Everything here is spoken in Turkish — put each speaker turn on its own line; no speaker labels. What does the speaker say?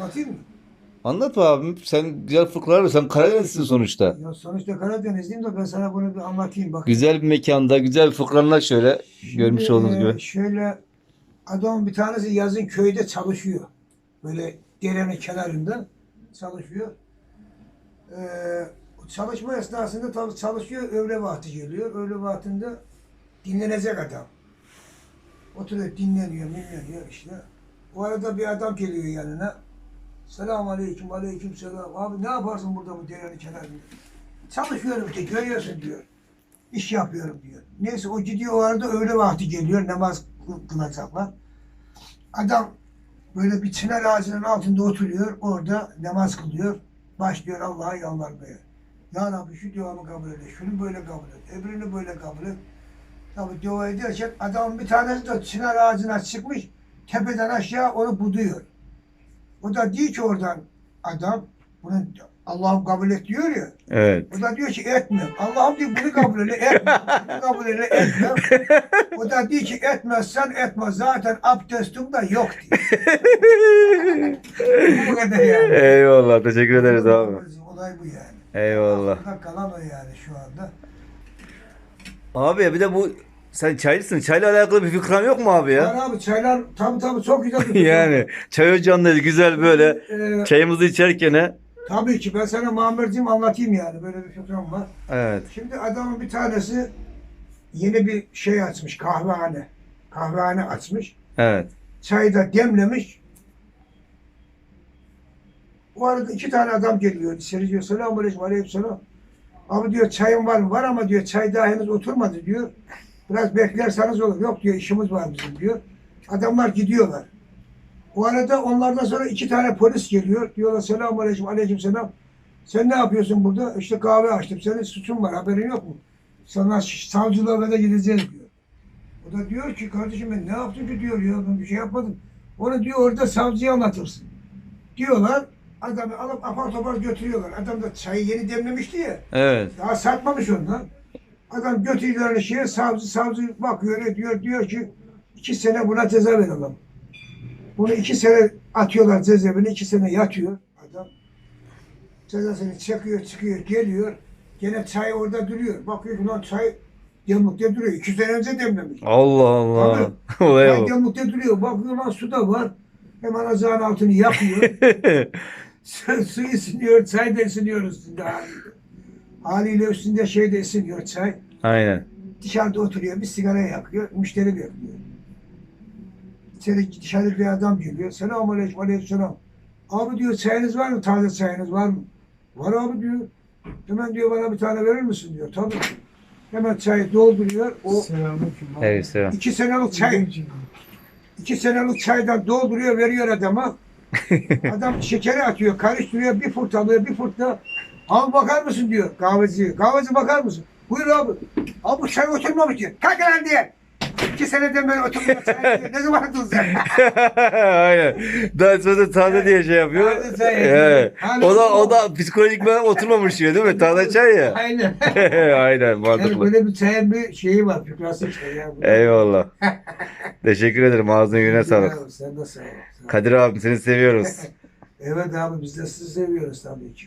Anlatayım mı?
Anlat abim. Sen güzel fıkralar sen Karadenizlisin sonuçta.
Ya sonuçta Karadenizliyim de ben sana bunu bir anlatayım bak.
Güzel bir mekanda, güzel bir fıkranla şöyle görmüş
Şimdi,
olduğunuz
e,
gibi.
Şöyle adam bir tanesi yazın köyde çalışıyor. Böyle derenin kenarında çalışıyor. Ee, çalışma esnasında tabii çalışıyor, öğle vakti geliyor. Öğle vaktinde dinlenecek adam. Oturuyor, dinleniyor, dinleniyor işte. O arada bir adam geliyor yanına. Selamun aleyküm, aleyküm selam. Abi ne yaparsın burada bu derenin kenarında? Çalışıyorum işte, görüyorsun diyor. İş yapıyorum diyor. Neyse o gidiyor o arada öğle vakti geliyor, namaz kı- kılacaklar. Adam böyle bir çınar ağacının altında oturuyor, orada namaz kılıyor. Başlıyor Allah'a yalvarmaya. Ya Rabbi şu duamı kabul et, şunu böyle kabul et, öbürünü böyle kabul et. Tabi dua ederken adamın bir tanesi de çınar ağacına çıkmış, tepeden aşağı onu buduyor. O da diyor ki oradan adam, bunu Allah'ım kabul et diyor ya.
Evet.
O da diyor ki etmiyorum. Allah'ım diyor bunu kabul et, etmiyorum. Bunu kabul et, etmiyorum. O da diyor ki etmezsen etme. Zaten abdestim de yok diyor. bu kadar yani.
Eyvallah. Teşekkür ederiz abi.
Olay bu yani.
Eyvallah.
Aklımda kalan o yani şu anda.
Abi bir de bu sen çaylısın. Çayla alakalı bir fikran yok mu abi ya?
Yani abi çaylar tabii tabii çok güzel. bir
yani çay ocağındayız güzel böyle.
Ee,
Çayımızı içerken he.
tabii ki ben sana Muammer'cim anlatayım yani. Böyle bir fikrim var.
Evet.
Şimdi adamın bir tanesi yeni bir şey açmış. Kahvehane. Kahvehane açmış.
Evet.
Çayı da demlemiş. O arada iki tane adam geliyor. İçeri diyor selamun aleyküm aleyküm selam. Abi diyor çayın var mı? Var ama diyor çay daha henüz oturmadı diyor. Biraz beklerseniz olur. Yok diyor işimiz var bizim diyor. Adamlar gidiyorlar. O arada onlardan sonra iki tane polis geliyor. Diyorlar selamun aleyküm aleyküm selam. Sen ne yapıyorsun burada? İşte kahve açtım. Senin suçun var haberin yok mu? Sana savcılığa da gideceğiz diyor. O da diyor ki kardeşim ben ne yaptım ki diyor ya ben bir şey yapmadım. Onu diyor orada savcıya anlatırsın. Diyorlar adamı alıp apar topar götürüyorlar. Adam da çayı yeni demlemişti ya.
Evet.
Daha satmamış ondan. Adam götürüyorlar şeye savcı savcı bakıyor ediyor diyor ki iki sene buna ceza verelim. Bunu iki sene atıyorlar cezaevine iki sene yatıyor adam. Cezasını çekiyor çıkıyor geliyor. Gene çay orada duruyor. Bakıyor ki lan çay demlikte duruyor. İki sene önce demlemiş.
Allah Allah. Olaya
Çay
bak.
demlikte duruyor. Bakıyor lan su da var. Hemen azağın altını yakıyor. Su- ısınıyor, çay da ısınıyor üstünde haliyle. Haliyle üstünde şey de ısınıyor çay.
Aynen.
Dışarıda oturuyor, bir sigara yakıyor, müşteri bekliyor. İçeri dışarıda bir adam geliyor. Selamun aleyküm, aleyküm selam. Abi diyor çayınız var mı? Taze çayınız var mı? Var abi diyor. Hemen diyor bana bir tane verir misin diyor. Tabii. Hemen çayı dolduruyor. O
Selamünaleyküm.
Evet selam.
iki senelik çay. İki senelik çaydan dolduruyor, veriyor adama. Adam şekeri atıyor, karıştırıyor, bir fırt alıyor, bir fırt da Abi bakar mısın diyor kahveci. Kahveci bakar mısın? Buyur abi. Abi bu çay oturmamış diyor. Kalk lan diye. İki seneden beri oturmuyor çay. Ne zaman attın sen?
Aynen. Daha sonra taze diye şey yapıyor.
Taze çay.
Evet. O da o da psikolojik ben oturmamış diyor değil mi? Taze çay ya.
Aynen.
Aynen
Yani
mantıklı.
böyle bir çayın bir şeyi var. Fikrası işte ya.
Eyvallah. Teşekkür ederim. Ağzına yüreğine sağlık.
Sen de sağ ol. Sağ ol.
Kadir abim seni seviyoruz.
Evet abi biz de sizi seviyoruz tabii ki.